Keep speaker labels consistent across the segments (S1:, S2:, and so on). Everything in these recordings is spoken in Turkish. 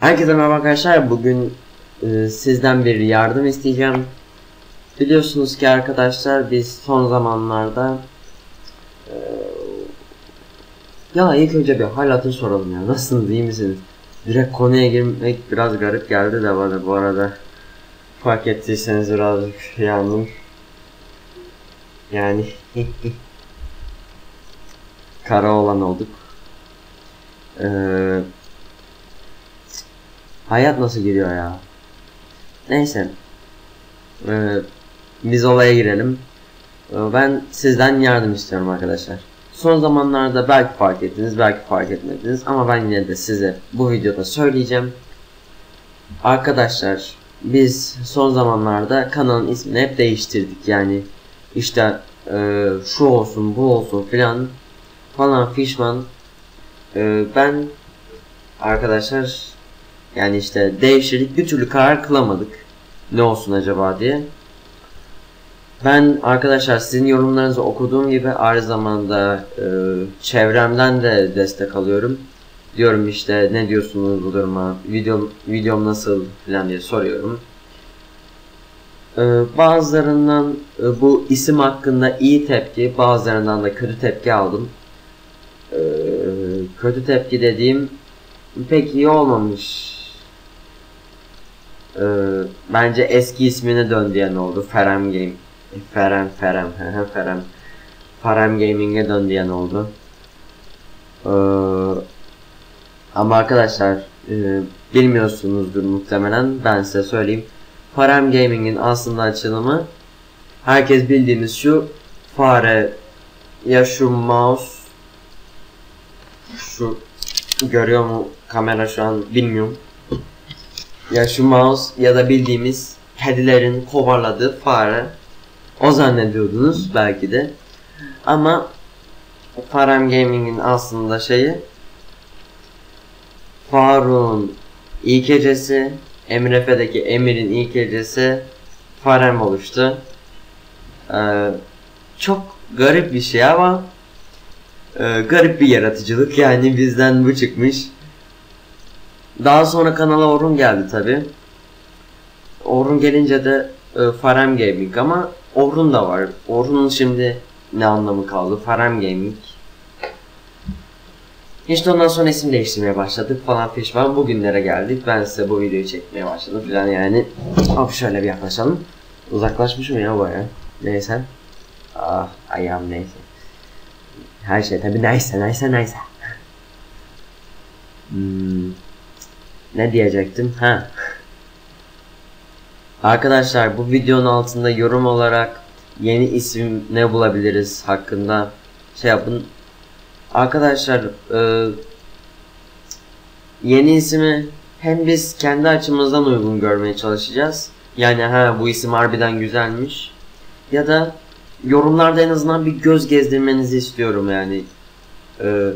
S1: Herkese merhaba arkadaşlar. Bugün e, sizden bir yardım isteyeceğim. Biliyorsunuz ki arkadaşlar biz son zamanlarda e, ya ilk önce bir hal hatır soralım ya. Nasılsınız iyi misiniz? Direkt konuya girmek biraz garip geldi de bana bu arada. Fark ettiyseniz birazcık yandım. Yani kara olan olduk. Eee Hayat nasıl gidiyor ya? Neyse. Ee, biz olaya girelim. Ee, ben sizden yardım istiyorum arkadaşlar. Son zamanlarda belki fark ettiniz, belki fark etmediniz ama ben yine de size bu videoda söyleyeceğim. Arkadaşlar biz son zamanlarda kanalın ismini hep değiştirdik yani işte e, şu olsun bu olsun filan falan fişman e, ben arkadaşlar yani işte değiştirdik bir türlü karar kılamadık. Ne olsun acaba diye. Ben arkadaşlar sizin yorumlarınızı okuduğum gibi aynı zamanda e, çevremden de destek alıyorum. Diyorum işte ne diyorsunuz bu duruma, videom, videom nasıl falan diye soruyorum. E, bazılarından e, bu isim hakkında iyi tepki, bazılarından da kötü tepki aldım. E, kötü tepki dediğim pek iyi olmamış ee, bence eski ismine dön diyen oldu. Ferem Game. Ferem Ferem. Ferem. Ferem Gaming'e dön diyen oldu. Ee, ama arkadaşlar e, bilmiyorsunuzdur muhtemelen. Ben size söyleyeyim. Farem Gaming'in aslında açılımı herkes bildiğimiz şu fare ya şu mouse şu görüyor mu kamera şu an bilmiyorum ya şu mouse ya da bildiğimiz kedilerin kovarladığı fare. O zannediyordunuz belki de. Ama Farem Gaming'in aslında şeyi Faruk'un ilk gecesi Emrefe'deki Emir'in ilk gecesi Farem oluştu. Ee, çok garip bir şey ama e, garip bir yaratıcılık yani bizden bu çıkmış. Daha sonra kanala Orhun geldi tabi. Orhun gelince de e, Farem Gaming ama Orhun da var. Orhun'un şimdi ne anlamı kaldı? Farem Gaming. İşte ondan sonra isim değiştirmeye başladık falan fişman. Bugünlere geldik. Ben size bu videoyu çekmeye başladım falan yani. Hop şöyle bir yaklaşalım. Uzaklaşmışım ya baya. Neyse. Ah ayağım neyse. Her şey tabi neyse neyse neyse. Hmm. Ne diyecektim? Ha. Arkadaşlar bu videonun altında yorum olarak yeni isim ne bulabiliriz hakkında şey yapın. Arkadaşlar e, yeni ismi hem biz kendi açımızdan uygun görmeye çalışacağız. Yani ha bu isim harbiden güzelmiş. Ya da yorumlarda en azından bir göz gezdirmenizi istiyorum yani. Ee,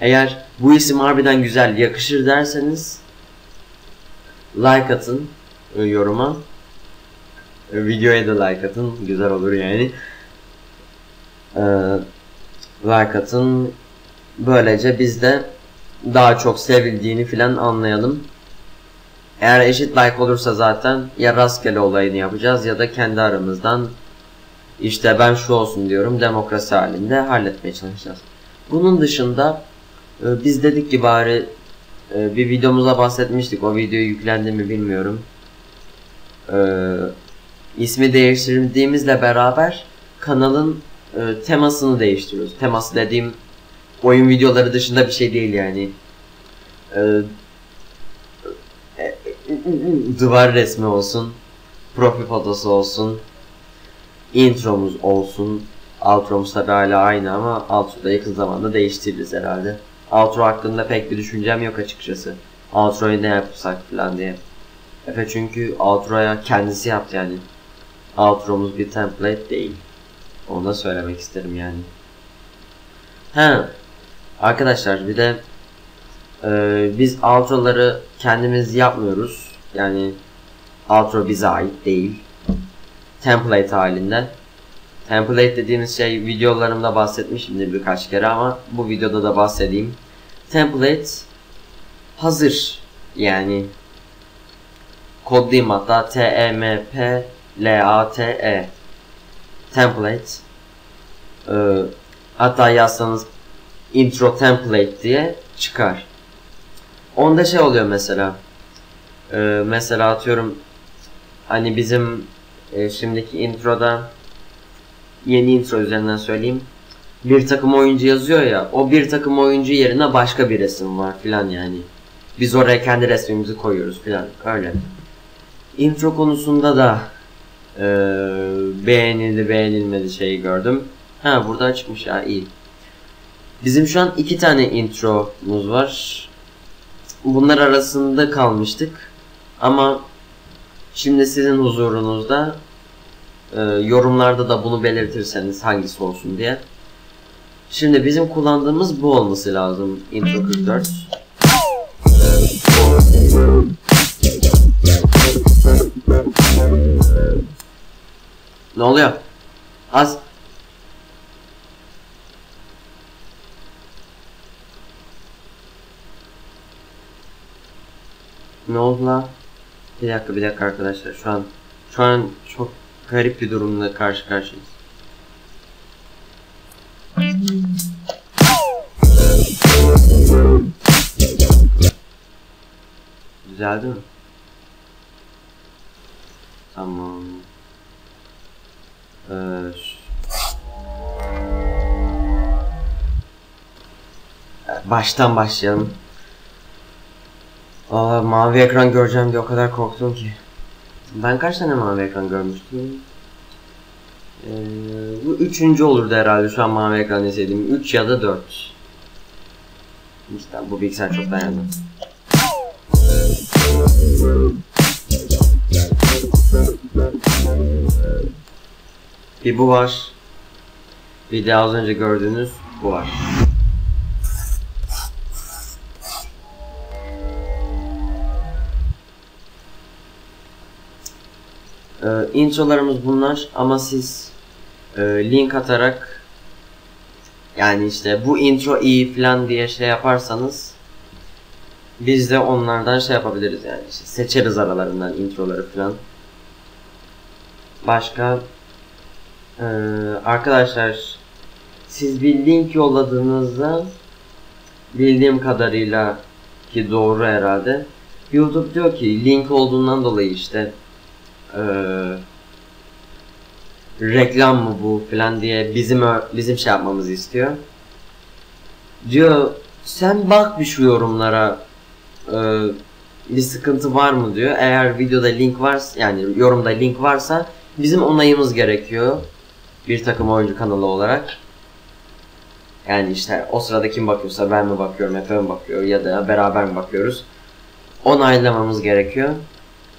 S1: eğer bu isim harbiden güzel yakışır derseniz like atın e, yoruma. E, videoya da like atın. Güzel olur yani. E, like atın. Böylece biz de daha çok sevildiğini filan anlayalım. Eğer eşit like olursa zaten ya rastgele olayını yapacağız ya da kendi aramızdan işte ben şu olsun diyorum demokrasi halinde halletmeye çalışacağız. Bunun dışında biz dedik ki bari ee, bir videomuza bahsetmiştik. O video yüklendi mi bilmiyorum. Ee, ismi değiştirdiğimizle beraber kanalın e, temasını değiştiriyoruz. Teması dediğim oyun videoları dışında bir şey değil yani. Ee, e, duvar resmi olsun, profil fotosu olsun, intromuz olsun. Outromuz tabi hala aynı ama outro'da yakın zamanda değiştiririz herhalde. Outro hakkında pek bir düşüncem yok açıkçası. Outro'yu ne yapsak falan diye. Efe çünkü outro'ya kendisi yaptı yani. Outro'muz bir template değil. Onu da söylemek isterim yani. Ha, arkadaşlar bir de e, biz outro'ları kendimiz yapmıyoruz. Yani outro bize ait değil. Template halinde. Template dediğimiz şey videolarımda bahsetmişimdir birkaç kere ama bu videoda da bahsedeyim. Template hazır Yani kodlayayım hatta T E M P L A T E template ee, hatta yazsanız intro template diye çıkar. Onda şey oluyor mesela. Ee, mesela atıyorum hani bizim e, şimdiki introda yeni intro üzerinden söyleyeyim. Bir takım oyuncu yazıyor ya. O bir takım oyuncu yerine başka bir resim var filan yani. Biz oraya kendi resmimizi koyuyoruz filan öyle. Intro konusunda da e, beğenildi beğenilmedi şeyi gördüm. Ha burada çıkmış ya iyi. Bizim şu an iki tane intromuz var. Bunlar arasında kalmıştık. Ama şimdi sizin huzurunuzda e, yorumlarda da bunu belirtirseniz hangisi olsun diye. Şimdi bizim kullandığımız bu olması lazım. Intro 44. Ne oluyor? Az Ne oldu la? Bir dakika bir dakika arkadaşlar şu an şu an çok garip bir durumla karşı karşıyayız. Güzeldi mi? Tamam. Ee, Baştan başlayalım. Aa, mavi ekran göreceğim diye o kadar korktum ki. Ben kaç tane mavi ekran görmüştüm? Ee, bu üçüncü olurdu herhalde şu an mavi ekran izlediğim. Üç ya da dört. İşte bu bilgisayar çok dayandı. Bir bu var. Bir de az önce gördüğünüz bu var. Ee, introlarımız bunlar ama siz e, link atarak yani işte bu intro iyi falan diye şey yaparsanız biz de onlardan şey yapabiliriz yani işte seçeriz aralarından introları falan. Başka ee, arkadaşlar siz bir link yolladığınızda bildiğim kadarıyla ki doğru herhalde YouTube diyor ki link olduğundan dolayı işte ee, reklam mı bu falan diye bizim bizim şey yapmamızı istiyor. Diyor sen bak bir şu yorumlara e, bir sıkıntı var mı diyor. Eğer videoda link varsa yani yorumda link varsa bizim onayımız gerekiyor. Bir takım oyuncu kanalı olarak. Yani işte o sırada kim bakıyorsa ben mi bakıyorum, Efe mi bakıyor ya da beraber mi bakıyoruz. Onaylamamız gerekiyor.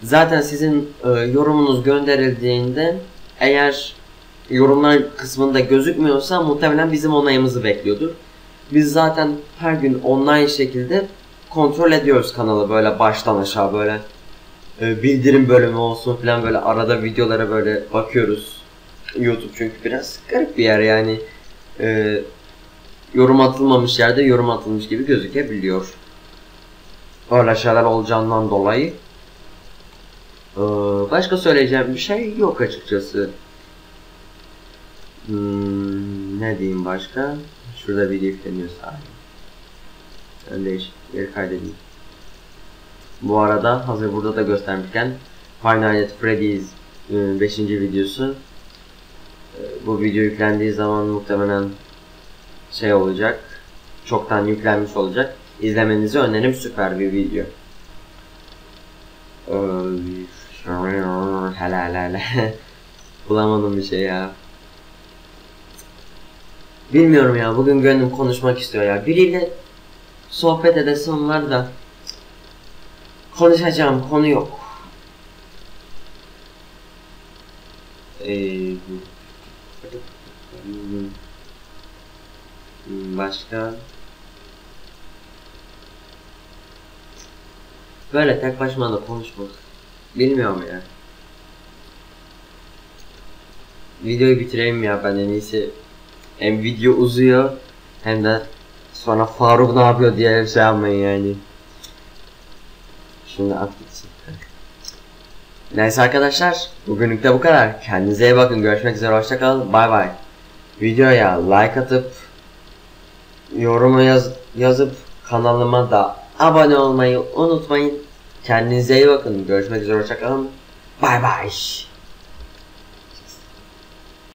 S1: Zaten sizin e, yorumunuz gönderildiğinde eğer yorumlar kısmında gözükmüyorsa muhtemelen bizim onayımızı bekliyordur. Biz zaten her gün online şekilde kontrol ediyoruz kanalı böyle baştan aşağı böyle e, bildirim bölümü olsun falan böyle arada videolara böyle bakıyoruz. YouTube çünkü biraz garip bir yer yani e, yorum atılmamış yerde yorum atılmış gibi gözükebiliyor. Öyle şeyler olacağından dolayı ee, başka söyleyeceğim bir şey yok açıkçası. Hmm, ne diyeyim başka? Şurada video yükleniyor sahi. Ben değişik yeri kaydedeyim. Bu arada hazır burada da göstermişken Five Nights at Freddy's 5. E, videosu e, bu video yüklendiği zaman muhtemelen şey olacak çoktan yüklenmiş olacak İzlemenizi öneririm süper bir video Hala hala Bulamadım bir şey ya. Bilmiyorum ya bugün gönlüm konuşmak istiyor ya. Biriyle sohbet edesim var da konuşacağım konu yok. Ee, başka böyle tek başıma da konuşmak Bilmiyorum ya. Videoyu bitireyim ya ben en iyisi. Hem video uzuyor hem de sonra Faruk ne yapıyor diye şey yapmayın yani. Şimdi at gitsin. Neyse arkadaşlar bugünlük de bu kadar. Kendinize iyi bakın. Görüşmek üzere. Hoşçakalın. Bay bay. Videoya like atıp yorumu yaz yazıp kanalıma da abone olmayı unutmayın. Kendinize iyi bakın. Görüşmek üzere. Hoşçakalın. Bay bay.